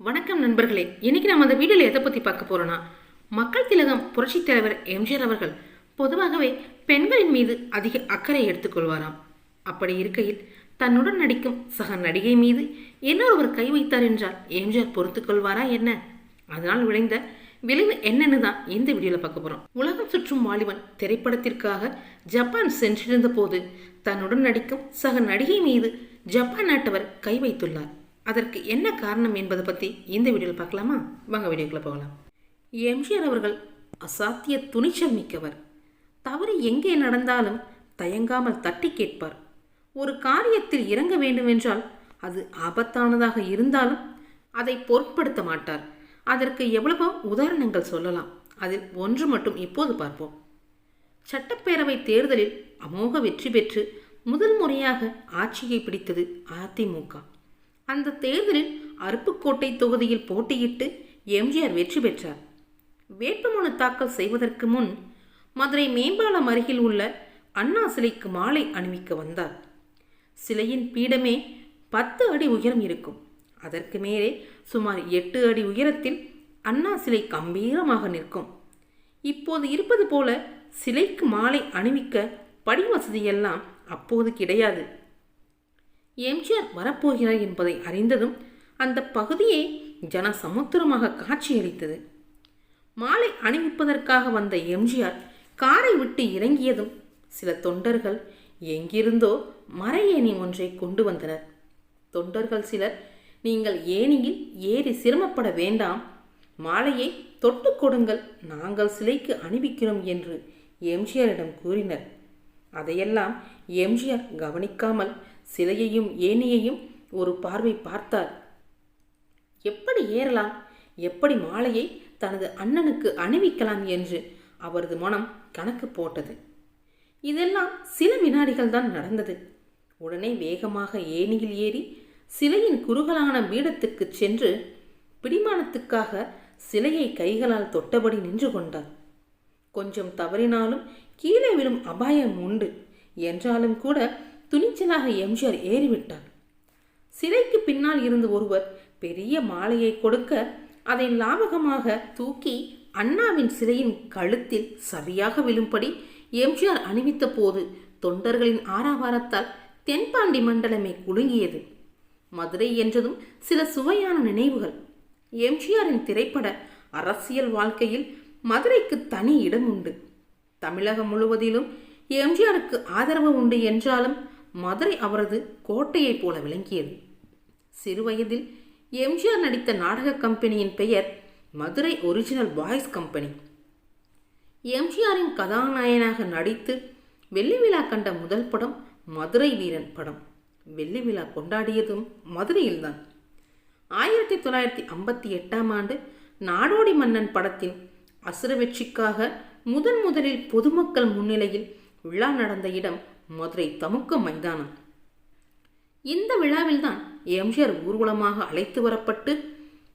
வணக்கம் நண்பர்களே. இன்னைக்கு நம்ம அந்த வீடியோவில் எதை பற்றி பார்க்க போகிறோன்னா மக்கள் திலகம் புரட்சித் தலைவர் எம்ஜிஆர் அவர்கள் பொதுவாகவே பெண்களின் மீது அதிக அக்கறை எடுத்துக்கொள்வாராம் அப்படி இருக்கையில் தன்னுடன் நடிக்கும் சக நடிகை மீது இன்னொருவர் கை வைத்தார் என்றால் எம்ஜிஆர் பொறுத்துக்கொள்வாரா என்ன? அதனால் விளைந்த விளைவு என்னன்னு தான் இந்த வீடியோவில் பார்க்க போகிறோம் உலகம் சுற்றும் வாலிபன் திரைப்படத்திற்காக ஜப்பான் சென்றிருந்த போது தன்னுடன் நடிக்கும் சக நடிகை மீது ஜப்பான் நாட்டவர் கை வைத்துள்ளார். அதற்கு என்ன காரணம் என்பதை பற்றி இந்த வீடியோவில் பார்க்கலாமா? வாங்க வீடியோக்குள்ள போகலாம். எம்ஜிஆர் அவர்கள் அசாத்திய துணிச்சல் மிக்கவர். தவறு எங்கே நடந்தாலும் தயங்காமல் தட்டி கேட்பார். ஒரு காரியத்தில் இறங்க வேண்டுமென்றால் அது ஆபத்தானதாக இருந்தாலும் அதை பொருட்படுத்த மாட்டார். அதற்கு எவ்வளவோ உதாரணங்கள் சொல்லலாம். அதில் ஒன்று மட்டும் இப்போது பார்ப்போம். சட்டப்பேரவை தேர்தலில் அமோக வெற்றி பெற்று முதல் முறையாக ஆட்சியை பிடித்தது அதிமுக அந்த தேர்தலில் அருப்புக்கோட்டை தொகுதியில் போட்டியிட்டு எம்ஜிஆர் வெற்றி பெற்றார். வேட்புமனு தாக்கல் செய்வதற்கு முன் மதுரை மேம்பாலம் அருகில் உள்ள அண்ணா சிலைக்கு மாலை அணிவிக்க வந்தார். சிலையின் பீடமே பத்து அடி உயரம் இருக்கும். அதற்கு மேலே சுமார் எட்டு அடி உயரத்தில் அண்ணா சிலை கம்பீரமாக நிற்கும். இப்போது இருப்பது போல சிலைக்கு மாலை அணிவிக்க படி வசதியெல்லாம் அப்போது கிடையாது. எம்ஜிஆர் வரப்போகிறார் என்பதை அறிந்ததும் அந்த பகுதியே ஜனசமுத்திரமாக காட்சியளித்தது. மாலை அணிவிப்பதற்காக வந்த எம்ஜிஆர் காரை விட்டு இறங்கியதும் சில தொண்டர்கள் எங்கிருந்தோ மர ஏணி ஒன்றை கொண்டு வந்தனர். தொண்டர்கள் சிலர் நீங்கள் ஏணியில் ஏறி சிரமப்பட வேண்டாம். மாலையை தொட்டு கொடுங்கள். நாங்கள் சிலைக்கு அணிவிக்கிறோம் என்று எம்ஜிஆரிடம் கூறினர். அதையெல்லாம் எம்ஜிஆர் கவனிக்காமல் சிலையையும் ஏனையையும் ஒரு பார்வை பார்த்தார். எப்படி ஏறலாம்? எப்படி மாலையை தனது அண்ணனுக்கு அணிவிக்கலாம்? என்று அவரது மனம் கணக்கு போட்டது. இதெல்லாம் சில வினாடிகள் தான் நடந்தது. உடனே வேகமாக ஏணியில் ஏறி சிலையின் குறுகலான பீடத்துக்கு சென்று பிடிமானத்துக்காக சிலையை கைகளால் தொட்டபடி நின்று கொண்டார். கொஞ்சம் தவறினாலும் கீழே விழும் அபாயம் உண்டு. என்றாலும் கூட துணிச்சலாக எம்ஜிஆர் ஏறிவிட்டார். சிலைக்கு பின்னால் இருந்து ஒருவர் பெரிய மாலையை கொடுக்க அதை லாபகமாக தூக்கி அண்ணாவின் சிலையின் கழுத்தில் சரியாக விழும்படி எம்ஜிஆர் அணிவித்த போது தொண்டர்களின் ஆரவாரத்தால் தென்பாண்டி மண்டலமே குலுங்கியது. மதுரை என்றதும் சில சுவையான நினைவுகள். எம்ஜிஆரின் திரைப்பட அரசியல் வாழ்க்கையில் மதுரைக்கு தனி இடம் உண்டு. தமிழகம் முழுவதிலும் எம்ஜிஆருக்கு ஆதரவு உண்டு என்றாலும் மதுரை அவரது கோட்டையைப் போல விளங்கியது. சிறுவயதில் எம்ஜிஆர் நடித்த நாடக கம்பெனியின் பெயர் மதுரை ஒரிஜினல் பாய்ஸ் கம்பெனி. எம்ஜிஆரின் கதாநாயகனாக நடித்து வெள்ளி விழா கண்ட முதல் படம் மதுரை வீரன் படம். வெள்ளி விழா கொண்டாடியதும் மதுரையில்தான். ஆயிரத்தி தொள்ளாயிரத்தி ஐம்பத்தி எட்டாம் ஆண்டு நாடோடி மன்னன் படத்தின் அசுர வெற்றிக்காக முதன் முதலில் பொதுமக்கள் முன்னிலையில் விழா நடந்த இடம் மதுரை தமுக்க மைதானம். இந்த விழாவில்தான் எம்ஜிஆர் ஊர்வலமாக அழைத்து வரப்பட்டு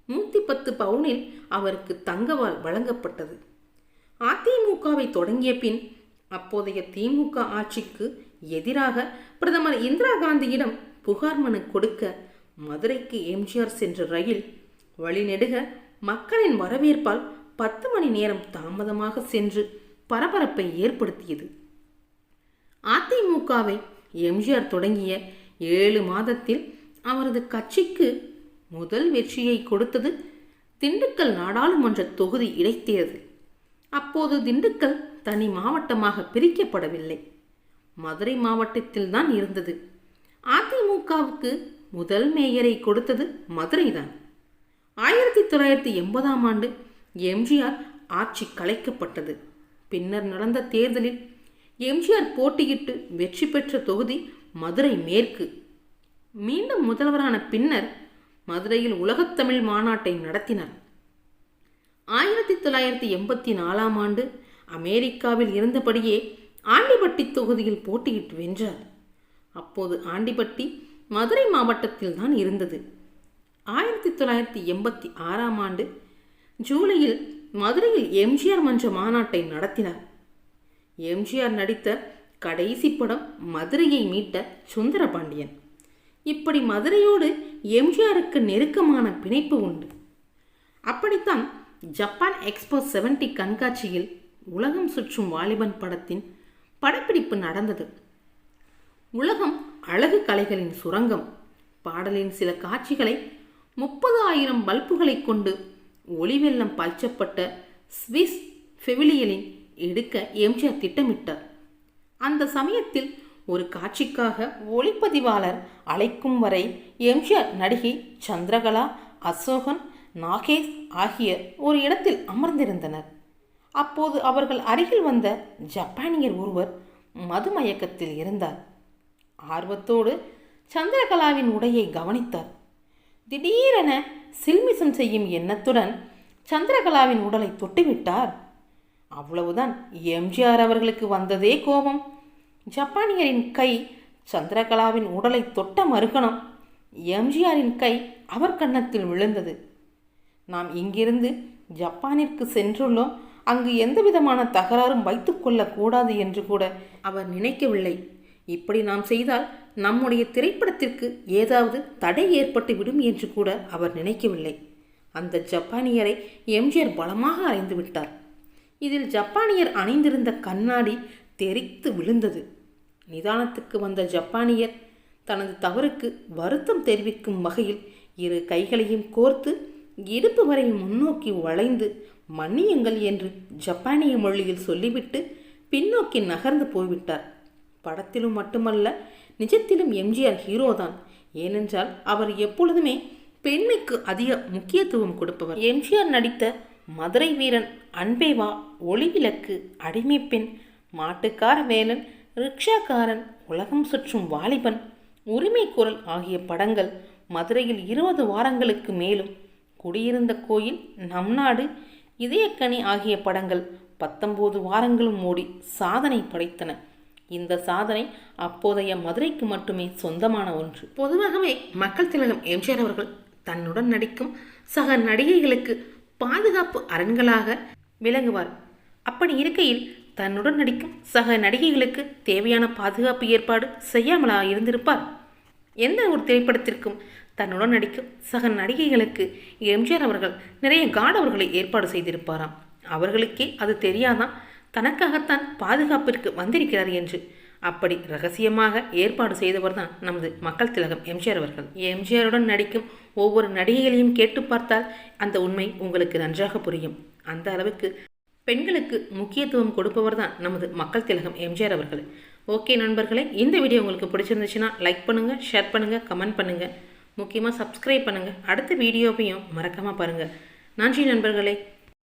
நூற்றி பத்து பவுனில் அவருக்கு தங்கவால் வழங்கப்பட்டது. அதிமுகவை தொடங்கிய பின் அப்போதைய திமுக ஆட்சிக்கு எதிராக பிரதமர் இந்திரா காந்தியிடம் புகார் மனு கொடுக்க மதுரைக்கு எம்ஜிஆர் சென்ற ரயில் வழிநெடுக மக்களின் வரவேற்பால் பத்து மணி நேரம் தாமதமாக சென்று பரபரப்பை ஏற்படுத்தியது. அதிமுகவை எம்ஜிஆர் தொடங்கிய ஏழு மாதத்தில் அவரது கட்சிக்கு முதல் வெற்றியை கொடுத்தது திண்டுக்கல் நாடாளுமன்ற தொகுதி இடைத்தேர்தல். அப்போது திண்டுக்கல் தனி மாவட்டமாக பிரிக்கப்படவில்லை. மதுரை மாவட்டத்தில் தான் இருந்தது. அதிமுகவுக்கு முதல் மேயரை கொடுத்தது மதுரைதான் ஆயிரத்தி தொள்ளாயிரத்தி எண்பதாம் ஆண்டு எம்ஜிஆர் ஆட்சி கலைக்கப்பட்டது. பின்னர் நடந்த தேர்தலில் எம்ஜிஆர் போட்டியிட்டு வெற்றி பெற்ற தொகுதி மதுரை மேற்கு. மீண்டும் முதல்வரான பின்னர் மதுரையில் உலகத்தமிழ் மாநாட்டை நடத்தினார். ஆயிரத்தி தொள்ளாயிரத்தி எண்பத்தி நாலாம் ஆண்டு அமெரிக்காவில் இருந்தபடியே ஆண்டிபட்டி தொகுதியில் போட்டியிட்டு வென்றார். அப்போது ஆண்டிபட்டி மதுரை மாவட்டத்தில் தான் இருந்தது. ஆயிரத்தி தொள்ளாயிரத்தி எண்பத்தி ஆறாம் ஆண்டு ஜூலையில் மதுரையில் எம்ஜிஆர் மன்ற மாநாட்டை நடத்தினார். எம்ஜிஆர் நடித்த கடைசி படம் மதுரையை மீட்ட சுந்தரபாண்டியன். இப்படி மதுரையோடு எம்ஜிஆருக்கு நெருக்கமான பிணைப்பு உண்டு. அப்படித்தான் ஜப்பான் எக்ஸ்போ 70 கண்காட்சியில் உலகம் சுற்றும் வாலிபன் படத்தின் படப்பிடிப்பு நடந்தது. உலகம் அழகு கலைகளின் சுரங்கம். பாடலின் சில காட்சிகளை முப்பது ஆயிரம் பல்புகளை கொண்டு ஒளிவெல்லம் பாய்ச்சப்பட்ட ஸ்விஸ் ஃபெவிலியலின் எடுக்க எம்ஜிஆர் திட்டமிட்டார். அந்த சமயத்தில் ஒரு காட்சிக்காக ஒளிப்பதிவாளர் அழைக்கும் வரை எம்ஜிஆர் நடிகை சந்திரகலா அசோகன் நாகேஷ் ஆகிய ஒரு இடத்தில் அமர்ந்திருந்தனர். அப்போது அவர்கள் அருகில் வந்த ஜப்பானியர் ஒருவர் மதுமயக்கத்தில் இருந்தார். ஆர்வத்தோடு சந்திரகலாவின் உடையை கவனித்தார். திடீரென சில்மிசம் செய்யும் எண்ணத்துடன் சந்திரகலாவின் உடலை தொட்டுவிட்டார். அவ்வளவுதான். எம்ஜிஆர் அவர்களுக்கு வந்ததே கோபம். ஜப்பானியரின் கை சந்திரகலாவின் உடலை தொட்ட மறுக்கணும் எம்ஜிஆரின் கை அவர் கன்னத்தில் விழுந்தது. நாம் இங்கிருந்து ஜப்பானிற்கு சென்றுள்ளோம். அங்கு எந்த விதமான தகராறும் வைத்துக்கொள்ளக்கூடாது என்று கூட அவர் நினைக்கவில்லை. இப்படி நாம் செய்தால் நம்முடைய திரைப்படத்திற்கு ஏதாவது தடை ஏற்பட்டு விடும் என்று கூட அவர் நினைக்கவில்லை. அந்த ஜப்பானியரை எம்ஜிஆர் பலமாக அறைந்து விட்டார். இதில் ஜப்பானியர் அணிந்திருந்த கண்ணாடி தெரித்து விழுந்தது. நிதானத்துக்கு வந்த ஜப்பானியர் தனது தவறுக்கு வருத்தம் தெரிவிக்கும் வகையில் இரு கைகளையும் கோர்த்து இடுப்பு வரை முன்னோக்கி வளைந்து மன்னியுங்கள் என்று ஜப்பானிய மொழியில் சொல்லிவிட்டு பின்னோக்கி நகர்ந்து போய்விட்டார். படத்திலும் மட்டுமல்ல நிஜத்திலும் எம்ஜிஆர் ஹீரோதான் ஏனென்றால் அவர் எப்பொழுதுமே பெண்மைக்கு அதிக முக்கியத்துவம் கொடுப்பவர். எம்ஜிஆர் நடித்த மதுரை வீரன் அன்பேவா ஒளிவிளக்கு அடிமைப்பெண் மாட்டுக்கார வேலன் ரிக்ஷாக்காரன் உலகம் சுற்றும் வாலிபன் உரிமை குரல் ஆகிய படங்கள் மதுரையில் இருபது வாரங்களுக்கு மேலும். குடியிருந்த கோயில் நம் நாடு இதயக்கனி ஆகிய படங்கள் பத்தொம்போது வாரங்களும் ஓடி சாதனை படைத்தன. இந்த சாதனை அப்போதைய மதுரைக்கு மட்டுமே சொந்தமான ஒன்று. பொதுவாகவே மக்கள் திலகம் எம்ஜிஆர் அவர்கள் தன்னுடன் நடிக்கும் சக நடிகைகளுக்கு பாதுகாப்பு அரண்களாக விளங்குவார். அப்படி இருக்கையில் தன்னுடன் நடிக்கும் சக நடிகைகளுக்கு தேவையான பாதுகாப்பு ஏற்பாடு செய்யாமலா இருந்திருப்பார். எந்த ஒரு திரைப்படத்திற்கும் தன்னுடன் நடிக்கும் சக நடிகைகளுக்கு எம்ஜிஆர் அவர்கள் நிறைய காடவர்களை ஏற்பாடு செய்திருப்பாராம். அவர்களுக்கே அது தெரியாதான் தனக்காகத்தான் பாதுகாப்பிற்கு வந்திருக்கிறார் என்று அப்படி ரகசியமாக ஏற்பாடு செய்தவர் தான் நமது மக்கள் திலகம் எம்ஜிஆர் அவர்கள். எம்ஜிஆருடன் நடிக்கும் ஒவ்வொரு நடிகைகளையும் கேட்டு பார்த்தால் அந்த உண்மை உங்களுக்கு நன்றாக புரியும். அந்த அளவுக்கு பெண்களுக்கு முக்கியத்துவம் கொடுப்பவர் தான் நமது மக்கள் திலகம் எம்ஜிஆர் அவர்கள். ஓகே நண்பர்களே இந்த வீடியோ உங்களுக்கு பிடிச்சிருந்துச்சுன்னா லைக் பண்ணுங்கள் ஷேர் பண்ணுங்கள் கமெண்ட் பண்ணுங்கள் முக்கியமாக சப்ஸ்கிரைப் பண்ணுங்கள் அடுத்த வீடியோவையும் மறக்காமல் பாருங்கள் நன்றி நண்பர்களே.